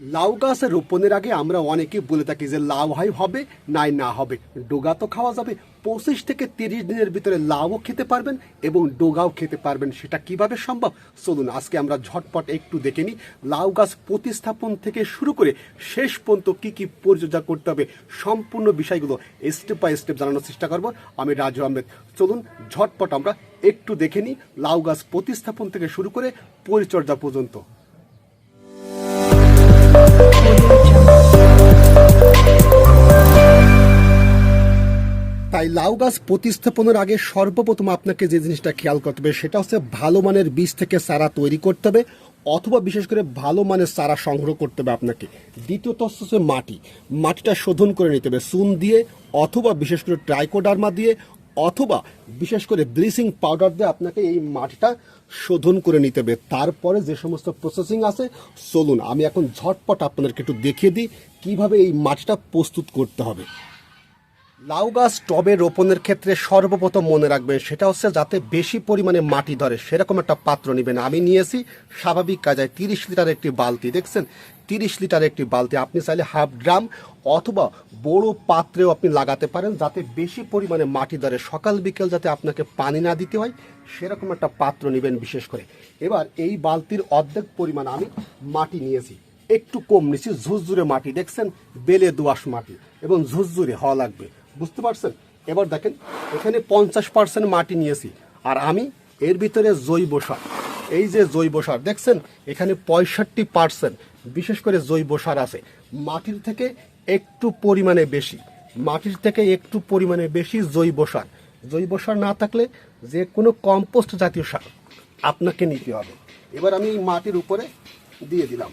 লাউ গাছ রোপণের আগে আমরা অনেকে বলে থাকি যে লাউ হাই হবে, নাই না হবে। ডোগা তো খাওয়া যাবে। পঁচিশ থেকে তিরিশ দিনের ভিতরে লাউও খেতে পারবেন এবং ডোগাও খেতে পারবেন। সেটা কীভাবে সম্ভব? চলুন, আজকে আমরা ঝটপট একটু দেখে নিই লাউ গাছ প্রতিস্থাপন থেকে শুরু করে শেষ পর্যন্ত কি কি পরিচর্যা করতে হবে, সম্পূর্ণ বিষয়গুলো স্টেপ বাই স্টেপ জানানোর চেষ্টা করব আমি রাজু আহমেদ। চলুন, ঝটপট আমরা একটু দেখে নিই লাউ গাছ প্রতিস্থাপন থেকে শুরু করে পরিচর্যা পর্যন্ত। তাই লাউ গাছ প্রতিস্থাপনের আগে সর্বপ্রথম আপনাকে যে জিনিসটা খেয়াল করতে হবে, সেটা হচ্ছে ভালো মানের বীজ থেকে চারা তৈরি করতে হবে, অথবা বিশেষ করে ভালো মানের চারা সংগ্রহ করতে হবে আপনাকে। দ্বিতীয়ত হচ্ছে মাটি। মাটিটা শোধন করে নিতে হবে, চুন দিয়ে, অথবা বিশেষ করে ট্রাইকোডার্মা দিয়ে, অথবা বিশেষ করে ব্লিচিং পাউডার দিয়ে আপনাকে এই মাটিটা শোধন করে নিতে হবে। তারপরে যে সমস্ত প্রসেসিং আছে, চলুন, আমি এখন ঝটপট আপনাদেরকে একটু দেখিয়ে দিই কীভাবে এই মাটিটা প্রস্তুত করতে হবে। লাউ গাছ টবে রোপণের ক্ষেত্রে সর্বপ্রথম মনে রাখবেন সেটা হচ্ছে যাতে বেশি পরিমাণে মাটি ধরে। সেরকম একটা পাত্র নেবেন। আমি নিয়েছি স্বাভাবিক কাজায় তিরিশ লিটার একটি বালতি, দেখছেন? তিরিশ লিটার একটি বালতি। আপনি চাইলে হাফ ড্রাম অথবা বড় পাত্রেও আপনি লাগাতে পারেন যাতে বেশি পরিমাণে মাটি ধরে। সকাল, বিকেল যাতে আপনাকে পানি না দিতে হয়, সেরকম একটা পাত্র নেবেন বিশেষ করে। এবার এই বালতির অর্ধেক পরিমাণ আমি মাটি নিয়েছি। একটু কম নিচ্ছি ঝুরঝুরে মাটি, দেখছেন? বেলে দোআঁশ মাটি এবং ঝুরঝুরে হওয়া লাগবে। বুঝতে পারছেন? এবার দেখেন, এখানে পঞ্চাশ পার্সেন্ট মাটি নিয়েছি। আর আমি এর ভিতরে জৈব সার। এই যে জৈব সার, দেখছেন? এখানে পঁয়ষট্টি পার্সেন্ট বিশেষ করে জৈব সার আছে। মাটির থেকে একটু পরিমাণে বেশি। মাটির থেকে একটু পরিমাণে বেশি জৈব সার। জৈব সার না থাকলে যে কোনো কম্পোস্ট জাতীয় সার আপনাকে নিতে হবে। এবার আমি মাটির উপরে দিয়ে দিলাম।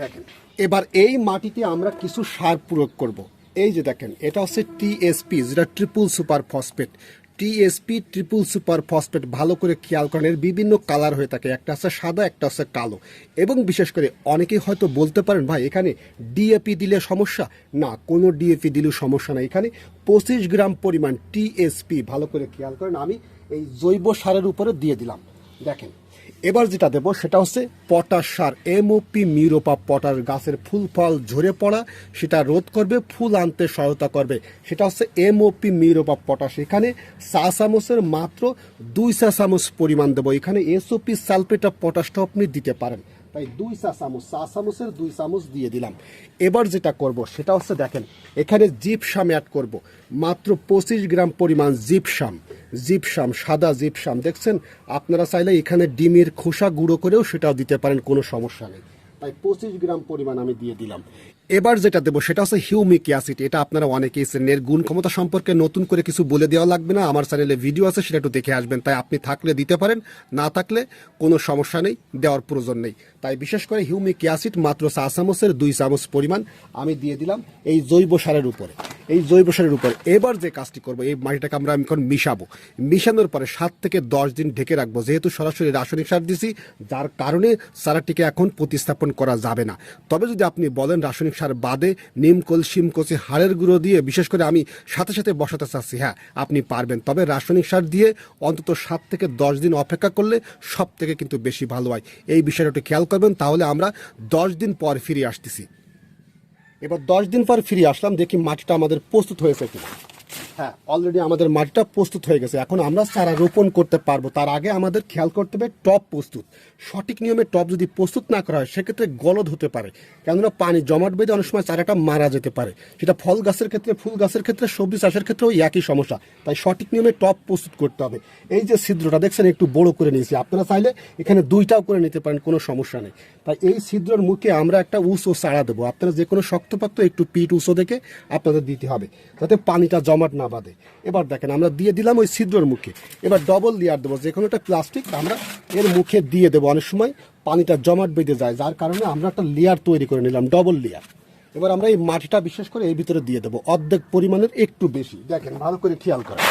দেখেন, এবার এই মাটিতে আমরা কিছু সার প্রয়োগ করব। এই যে দেখেন, এটা হচ্ছে টিএসপি যেটা triple super phosphate TSP triple super phosphate ভালো করে খেয়াল করেন, এর বিভিন্ন কালার হয়ে থাকে। একটা হচ্ছে সাদা, একটা হচ্ছে কালো। এবং বিশেষ করে অনেকেই হয়তো বলতে পারেন, ভাই, এখানে ডিএপি দিলে সমস্যা? না, কোনো ডিএপি দিলেও সমস্যা না এখানে পঁচিশ গ্রাম পরিমাণ টিএসপি ভালো করে খেয়াল করেন। আমি এই জৈব সারের উপরে দিয়ে দিলাম। দেখেন এবার যেটা দেব সেটা হচ্ছে পটাশ সার। এমওপি মিউরোপা পটাশ গাছের ফুল ফল ঝরে পড়া, সেটা রোধ করবে, ফুল আনতে সহায়তা করবে। সেটা হচ্ছে এমওপি মিউরোপা পটাশ। এখানে চা চামচের মাত্র দুই চা চামচ পরিমাণ দেবো। এখানে এসওপি সালফেট অফ পটাশটা আপনি দিতে পারেন। তাই দুই চা চামচ, চা চামচের দুই চামচ দিয়ে দিলাম। এবার যেটা করব, সেটা হচ্ছে দেখেন, এখানে জিপসাম অ্যাড করব। মাত্র পঁচিশ গ্রাম পরিমাণ জিপসাম জিপসাম, সাদা জিপসাম, দেখছেন? আপনারা চাইলে এখানে ডিমের খোসা গুঁড়ো করেও সেটাও দিতে পারেন, কোনো সমস্যা নেই। তাই পঁচিশ গ্রাম পরিমাণ আমি দিয়ে দিলাম। এবার যেটা দেবো, সেটা হচ্ছে হিউমিক অ্যাসিড। এটা আপনারা অনেকেই এর গুণ ক্ষমতা সম্পর্কে নতুন করে কিছু বলে দেওয়া লাগবে না। আমার চ্যানেলে ভিডিও আছে, সেটা একটু দেখে আসবেন। তাই আপনি থাকলে দিতে পারেন, না থাকলে কোনো সমস্যা নেই, দেওয়ার প্রয়োজন নেই। তাই বিশেষ করে হিউমিক অ্যাসিড মাত্র চা চামচের দুই চামচ পরিমাণ আমি দিয়ে দিলাম এই জৈব সারের উপরে। এই জৈব সারের উপরে। এবার যে কাজটি করব, এই মাটিটাকে আমরা আমি এখন মিশাবো। মিশানোর পরে সাত থেকে দশ দিন ঢেকে রাখব। যেহেতু সরাসরি রাসায়নিক সার দিছি, যার কারণে সারাটিকে এখন প্রতিস্থাপন করা যাবে না। তবে যদি আপনি বলেন রাসায়নিক সার বাদে নিমকল শিমকচি হাড়ের গুঁড়ো দিয়ে বিশেষ করে আমি সাথে সাথে বসাতে চাচ্ছি হ্যাঁ আপনি পারবেন। তবে রাসায়নিক সার দিয়ে অন্তত সাত থেকে দশ দিন অপেক্ষা করলে সব থেকে কিন্তু বেশি ভালো হয়। এই বিষয়টা একটু খেয়াল করবেন, তাহলে আমরা দশ দিন পর ফিরে আসতেছি। এবার দশ দিন পর ফিরে আসলাম, দেখি মাটিটা আমাদের প্রস্তুত হয়েছে কিনা। হ্যাঁ অলরেডি আমাদের মাটিটা প্রস্তুত হয়ে গেছে। এখন আমরা চারা রোপণ করতে পারব। তার আগে আমাদের খেয়াল করতে হবে, টপ প্রস্তুত। সঠিক নিয়মে টপ যদি প্রস্তুত না করা হয়, সেক্ষেত্রে গলদ হতে পারে। কেননা পানি, জমাট বেঁধে অনেক সময় চারাটা মারা যেতে পারে। সেটা ফল গাছের ক্ষেত্রে, ফুল গাছের ক্ষেত্রে, সবজি চাষের ক্ষেত্রেও একই সমস্যা। তাই সঠিক নিয়মে টপ প্রস্তুত করতে হবে। এই যে ছিদ্রটা, দেখছেন একটু বড় করে নিয়েছি। আপনারা চাইলে এখানে দুইটাও করে নিতে পারেন, কোনো সমস্যা নেই। তাই এই ছিদ্রর মুখে আমরা একটা উঁচু চারা দেবো। আপনারা যে কোনো শক্তপাক্ত একটু পিঠ উঁচু দেখে আপনাদের দিতে হবে। যাতে পানিটা জমাট না বাঁধে এবার দেখেন, আমরা দিয়ে দিলাম ওই ছিদ্রর মুখে। এবার ডবল লেয়ার দেবো যে কোনো একটা প্লাস্টিক আমরা এর মুখে দিয়ে দেবো অনেক সময়, পানিটা জমাট বেঁধে যায়, যার কারণে আমরা একটা লেয়ার তৈরি করে নিলাম ডবল লেয়ার এবার আমরা এই মাটিটা বিশেষ করে এই ভিতরে দিয়ে দেবো, অর্ধেক পরিমাণের একটু বেশি। দেখেন, ভালো করে খেয়াল করেন।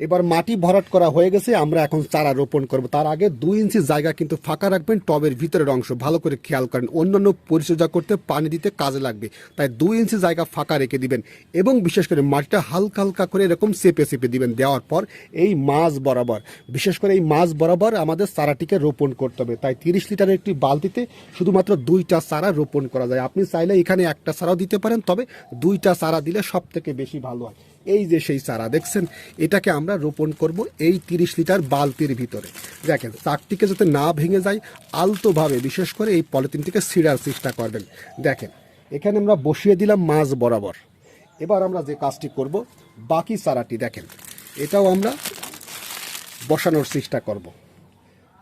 এবার মাটি ভরাট করা হয়ে গেছে, আমরা এখন চারা রোপণ করব। তার আগে দুই ইঞ্চি জায়গা কিন্তু ফাঁকা রাখবেন, টবের ভিতরের অংশ। ভালো করে খেয়াল করেন, অন্যান্য পরিচর্যা করতে পানি দিতে কাজে লাগবে। তাই দুই ইঞ্চি জায়গা ফাঁকা রেখে দিবেন এবং বিশেষ করে মাটিটা হালকা হালকা করে এরকম চেপে চেপে দিবেন। দেওয়ার পর এই মাছ বরাবর, বিশেষ করে এই মাছ বরাবর আমাদের চারাটিকে রোপণ করতে হবে। তাই তিরিশ লিটারের একটি বালতিতে শুধুমাত্র দুইটা চারা রোপণ করা যায়। আপনি চাইলে এখানে একটা চারাও দিতে পারেন, তবে দুইটা চারা দিলে সব থেকে বেশি ভালো হয়। এই যে সেই চারা, দেখছেন? এটাকে আমরা রোপণ করব এই তিরিশ লিটার বালতির ভিতরে। দেখেন চাকটিকে যাতে না ভেঙে যায়, আলতোভাবে, বিশেষ করে এই পলিথিনটিকে ছিঁড়ার চেষ্টা করবেন। দেখেন, এখানে আমরা বসিয়ে দিলাম মাছ বরাবর। এবার আমরা যে কাজটি করব, বাকি চারাটি দেখেন, এটাও আমরা বসানোর চেষ্টা করব।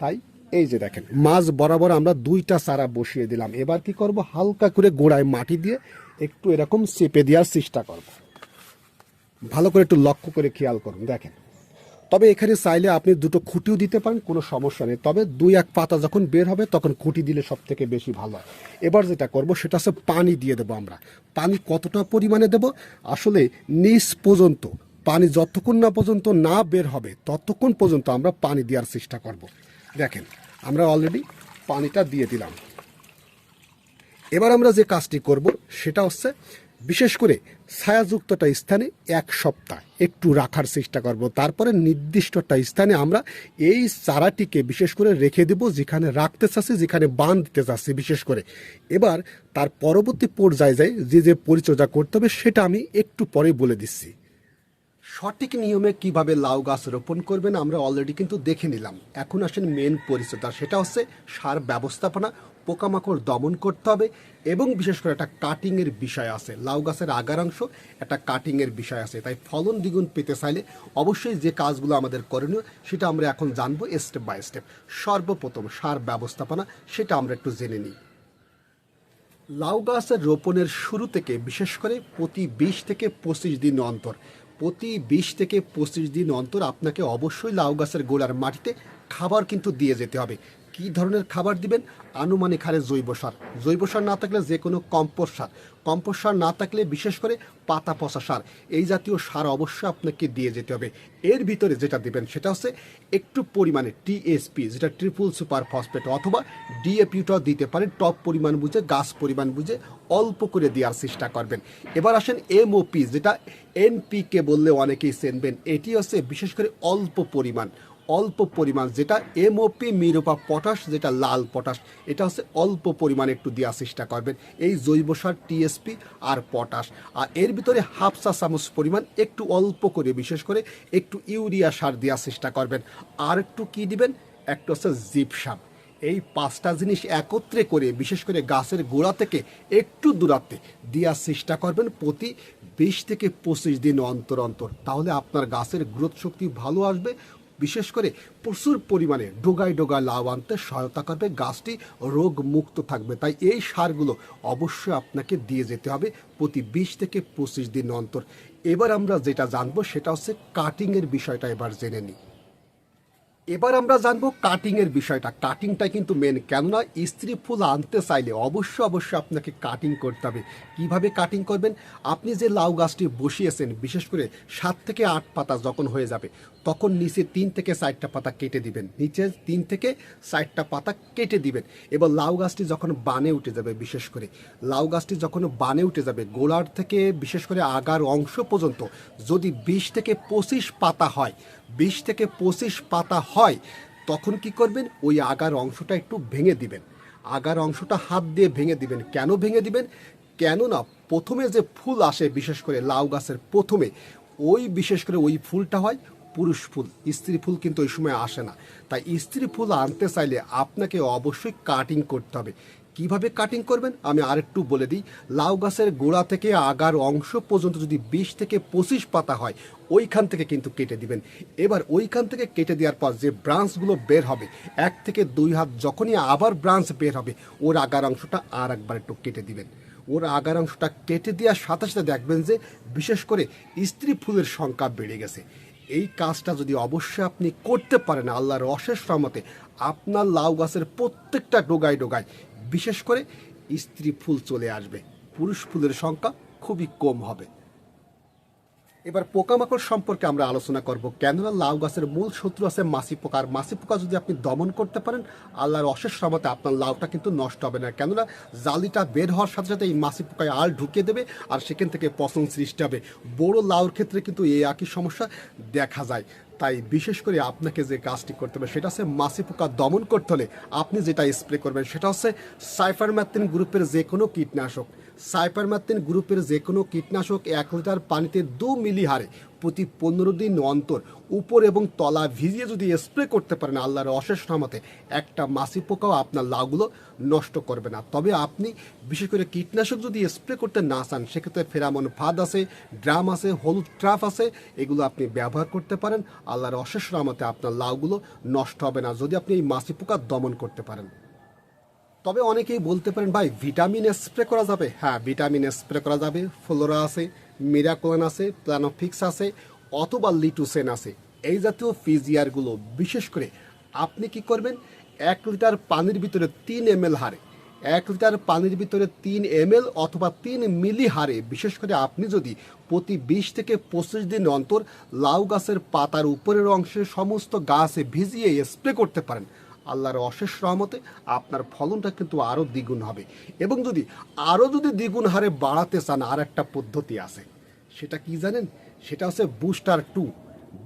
তাই, এই যে দেখেন, মাছ বরাবর আমরা দুইটা চারা বসিয়ে দিলাম। এবার কি করব, হালকা করে গোড়ায় মাটি দিয়ে একটু এরকম চেপে দেওয়ার চেষ্টা করব। ভালো করে একটু লক্ষ্য করে খেয়াল করুন, দেখেন। তবে এখানে চাইলে আপনি দুটো খুঁটিও দিতে পারেন, কোনো সমস্যা নেই। তবে দুই এক পাতা যখন বের হবে, তখন খুঁটি দিলে সব থেকে বেশি ভালো হয়। এবার যেটা করব, সেটা হচ্ছে পানি দিয়ে দেবো আমরা। পানি কতটা পরিমাণে দেব? আসলে নিচ পর্যন্ত, পানি যতক্ষণ না পর্যন্ত না বের হবে, ততক্ষণ পর্যন্ত আমরা পানি দেওয়ার চেষ্টা করব। দেখেন, আমরা অলরেডি পানিটা দিয়ে দিলাম। এবার আমরা যে কাজটি করব, সেটা হচ্ছে বিশেষ করে ছায়াযুক্তটা স্থানে এক সপ্তাহ একটু রাখার চেষ্টা করব। তারপরে নির্দিষ্টটা স্থানে আমরা এই চারাটিকে বিশেষ করে রেখে দেব যেখানে রাখতে চাচ্ছি, যেখানে বান দিতে চাচ্ছি বিশেষ করে। এবার তার পরবর্তী পর্যায়ে যায় যে যে পরিচর্যা করতে হবে সেটা আমি একটু পরে বলে দিচ্ছি। সঠিক নিয়মে কীভাবে লাউ গাছ রোপণ করবেন আমরা অলরেডি কিন্তু দেখে নিলাম। এখন আসেন মেন পরিচর্যা, সেটা হচ্ছে সার ব্যবস্থাপনা পোকামাকড় দমন করতে হবে এবং বিশেষ করে একটা কাটিংয়ের বিষয় আছে। লাউ গাছের আগার অংশ একটা কাটিংয়ের বিষয় আছে। তাই ফলন দ্বিগুণ পেতে চাইলে অবশ্যই যে কাজগুলো আমাদের করণীয় সেটা আমরা এখন জানব স্টেপ বাই স্টেপ সর্বপ্রথম সার ব্যবস্থাপনা সেটা আমরা একটু জেনে নিই। লাউ গাছের রোপণের শুরু থেকে বিশেষ করে প্রতি বিশ থেকে পঁচিশ দিন অন্তর। প্রতি বিশ থেকে পঁচিশ দিন অন্তর আপনাকে অবশ্যই লাউ গাছের গোড়ার মাটিতে খাবার কিন্তু দিয়ে যেতে হবে। কী ধরনের খাবার দিবেন? আনুমানিক হারে জৈব সার। জৈব সার না থাকলে যে কোনো কম্পোস্ট সার। কম্পোস্ট সার না থাকলে বিশেষ করে পাতা পচা সার। এই জাতীয় সার অবশ্যই আপনাকে দিয়ে যেতে হবে। এর ভিতরে যেটা দিবেন সেটা হচ্ছে একটু পরিমাণে টিএসপি যেটা ট্রিপল সুপার ফসফেট অথবা ডিএপিটাও দিতে পারেন টপ পরিমাণ বুঝে গাছ পরিমাণ বুঝে, অল্প করে দেওয়ার চেষ্টা করবেন। এবার আসেন এমওপি যেটা এনপিকে বললে অনেকেই চেনবেন। এটি হচ্ছে বিশেষ করে অল্প পরিমাণ। অল্প পরিমাণ, যেটা এমওপি মিরোপা পটাশ, যেটা লাল পটাশ, এটা হচ্ছে অল্প পরিমাণ একটু দেওয়ার চেষ্টা করবেন। এই জৈব সার টিএসপি আর পটাশ। আর এর ভিতরে হাফ চা চামচ পরিমাণ একটু অল্প করে, বিশেষ করে একটু ইউরিয়া সার দেওয়ার চেষ্টা করবেন। আর একটু কি দিবেন? একটা হচ্ছে জিপসাম এই পাঁচটা জিনিস একত্রে করে, বিশেষ করে গাছের গোড়া থেকে একটু দূরাত্বে দেওয়ার চেষ্টা করবেন প্রতি বিশ থেকে পঁচিশ দিন অন্তর অন্তর। তাহলে আপনার গাছের গ্রোথ শক্তি ভালো আসবে বিশেষ করে প্রচুর পরিমাণে ডোগায় ডোগায় লাভ আনতে সহায়তা করবে, গাছটি রোগ মুক্ত থাকবে। তাই এই সারগুলো অবশ্যই আপনাকে দিয়ে যেতে হবে প্রতি বিশ থেকে পঁচিশ দিন অন্তর। এবার আমরা যেটা জানব সেটা হচ্ছে কাটিংয়ের বিষয়টা এবার জেনে নিই। এবার আমরা জানব কাটিং এর বিষয়টা। কাটিংটা কিন্তু মেন কেননা স্ত্রী ফুল আনতে চাইলে অবশ্য, অবশ্যই আপনাকে কাটিং করতে হবে। কীভাবে কাটিং করবেন? আপনি যে লাউ গাছটি বসিয়েছেন, বিশেষ করে সাত থেকে আট পাতা যখন হয়ে যাবে, তখন নিচে তিন থেকে চারটা পাতা কেটে দিবেন। নিচে তিন থেকে চারটা পাতা কেটে দিবেন। এবার লাউ গাছটি যখন বানে উঠে যাবে, বিশেষ করে, লাউ গাছটি যখন বানে উঠে যাবে গোলার থেকে বিশেষ করে আগার অংশ পর্যন্ত, যদি বিশ থেকে পঁচিশ পাতা হয় বিশ থেকে পঁচিশ পাতা হয়, তখন কি করবেন? ওই আগার অংশটা একটু ভেঙে দিবেন। আগার অংশটা হাত দিয়ে ভেঙে দিবেন। কেন ভেঙে দিবেন? কেননা প্রথমে যে ফুল আসে, বিশেষ করে লাউ গাছের প্রথমে, ওই বিশেষ করে ওই ফুলটা হয় পুরুষ ফুল। স্ত্রী ফুল কিন্তু ওই সময় আসে না। তাই স্ত্রী ফুল আনতে চাইলে আপনাকে অবশ্যই কাটিং করতে হবে। কীভাবে কাটিং করবেন? আমি আরেকটু বলে দিই। লাউ গাছের গোড়া থেকে আগার অংশ পর্যন্ত যদি বিশ থেকে পঁচিশ পাতা হয়, ওইখান থেকে কিন্তু কেটে দিবেন। এবার ওইখান থেকে কেটে দেওয়ার পর যে ব্রাঞ্চগুলো বের হবে, এক থেকে দুই হাত যখনই আবার ব্রাঞ্চ বের হবে, ওর আগার অংশটা আর একবার একটু কেটে দিবেন। ওর আগার অংশটা কেটে দেওয়ার সাথে সাথে দেখবেন যে বিশেষ করে স্ত্রী ফুলের সংখ্যা বেড়ে গেছে। এই কাজটা যদি অবশ্যই আপনি করতে পারেন, আল্লাহর অশেষ রহমতে, আপনার লাউ গাছের প্রত্যেকটা ডোগায় ডোগায় বিশেষ করে স্ত্রী ফুল চলে আসবে, পুরুষ ফুলের সংখ্যা খুবই কম হবে। এবার পোকামাকড় সম্পর্কে আমরা আলোচনা করব, কেননা লাউ গাছের মূল শত্রু আছে মাছি পোকা আর মাছি পোকা যদি আপনি দমন করতে পারেন, আল্লাহর অশেষ রহমতে আপনার লাউটা কিন্তু নষ্ট হবে না। কেননা জালিটা বের হওয়ার সাথে সাথে এই মাছি পোকায় আল ঢুকিয়ে দেবে আর সেখান থেকে পচন সৃষ্টি হবে। বড় লাউর ক্ষেত্রে কিন্তু এই একই সমস্যা দেখা যায়। তাই বিশেষ করে আপনাকে যে কাজটি করতে হবে, সেটা হচ্ছে মাছি পোকা দমন করতে হলে আপনি যেটা স্প্রে করবেন, সেটা হচ্ছে সাইফারম্যাথিন গ্রুপের যে কোনো কীটনাশক। সাইপারম্যাথিন গ্রুপের যে কোনো কীটনাশক এক লিটার পানিতে দু মিলি হারে প্রতি পনেরো দিন অন্তর উপর এবং তলা ভিজিয়ে যদি স্প্রে করতে পারেন আল্লাহর অশেষ রহমতে, একটা মাছি পোকাও আপনার লাউগুলো নষ্ট করবে না। তবে আপনি বিশেষ করে কীটনাশক যদি স্প্রে করতে না চান, সেক্ষেত্রে ফেরামন ফাদ আছে, ড্রাম আছে, হলুদ ট্রাফ আছে, এগুলো আপনি ব্যবহার করতে পারেন। আল্লাহর অশেষ রহমতে আপনার লাউগুলো নষ্ট হবে না, যদি আপনি এই মাছি পোকা দমন করতে পারেন। তবে অনেকেই বলতে পারেন, ভাই, ভিটামিন স্প্রে করা যাবে? হ্যাঁ ভিটামিন স্প্রে করা যাবে। ফ্লোরা আছে, মিরাকোলান আছে, প্ল্যানোফিক্স আছে, অথবা লিটুসেন আছে। এই জাতীয় ফিজিয়ারগুলো বিশেষ করে আপনি কি করবেন? এক লিটার পানির ভিতরে তিন এম এল হারে এক লিটার পানির ভিতরে তিন এম এল অথবা তিন মিলি হারে বিশেষ করে আপনি যদি প্রতি বিশ থেকে পঁচিশ দিন অন্তর লাউ গাছের পাতার উপরের অংশে সমস্ত গাছে ভিজিয়ে স্প্রে করতে পারেন আল্লাহর অশেষ রহমতে আপনার ফলনটা কিন্তু আরও দ্বিগুণ হবে। এবং যদি আরও যদি দ্বিগুণ হারে বাড়াতে চান আর একটা পদ্ধতি আছে। সেটা কি জানেন? সেটা হচ্ছে বুস্টার টু।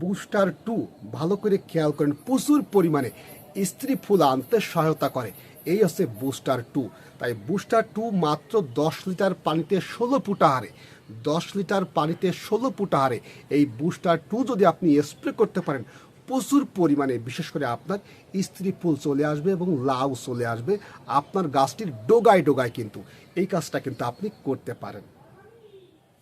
বুস্টার টু, ভালো করে খেয়াল করেন, প্রচুর পরিমাণে স্ত্রী ফুল আনতে সহায়তা করে। এই হচ্ছে বুস্টার টু। তাই বুস্টার টু মাত্র দশ লিটার পানিতে ষোলো ফুটা হারে, দশ লিটার পানিতে ষোলো ফুটা হারে এই বুস্টার টু যদি আপনি স্প্রে করতে পারেন প্রচুর পরিমাণে, বিশেষ করে আপনার স্ত্রী ফুল চলে আসবে এবং লাউ চলে আসবে, আপনার গাছটির ডোগায় ডোগায় কিন্তু এই কাজটা কিন্তু আপনি করতে পারেন।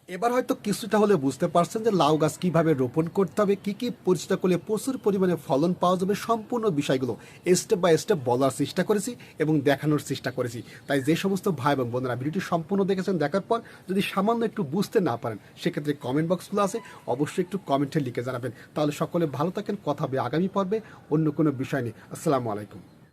এবার হয়তো কিছুটা হলে বুঝতে পারছেন যে লাউ গাছ কীভাবে রোপণ করতে হবে, কি কি পরিচর্যা করলে প্রচুর পরিমাণে ফলন পাওয়া যাবে, সম্পূর্ণ বিষয়গুলো স্টেপ বাই স্টেপ বলার চেষ্টা করেছি এবং দেখানোর চেষ্টা করেছি। তাই যে সমস্ত ভাই এবং বোনেরা ভিডিওটি সম্পূর্ণ দেখেছেন, দেখার পর যদি সামান্য একটু বুঝতে না পারেন, সেক্ষেত্রে কমেন্ট বক্সগুলো আছে, অবশ্যই একটু কমেন্টে লিখে জানাবেন। তাহলে সকলে ভালো থাকেন, কথা হবে আগামী পর্বে, অন্য কোনো বিষয় নিয়ে। আসসালামু আলাইকুম।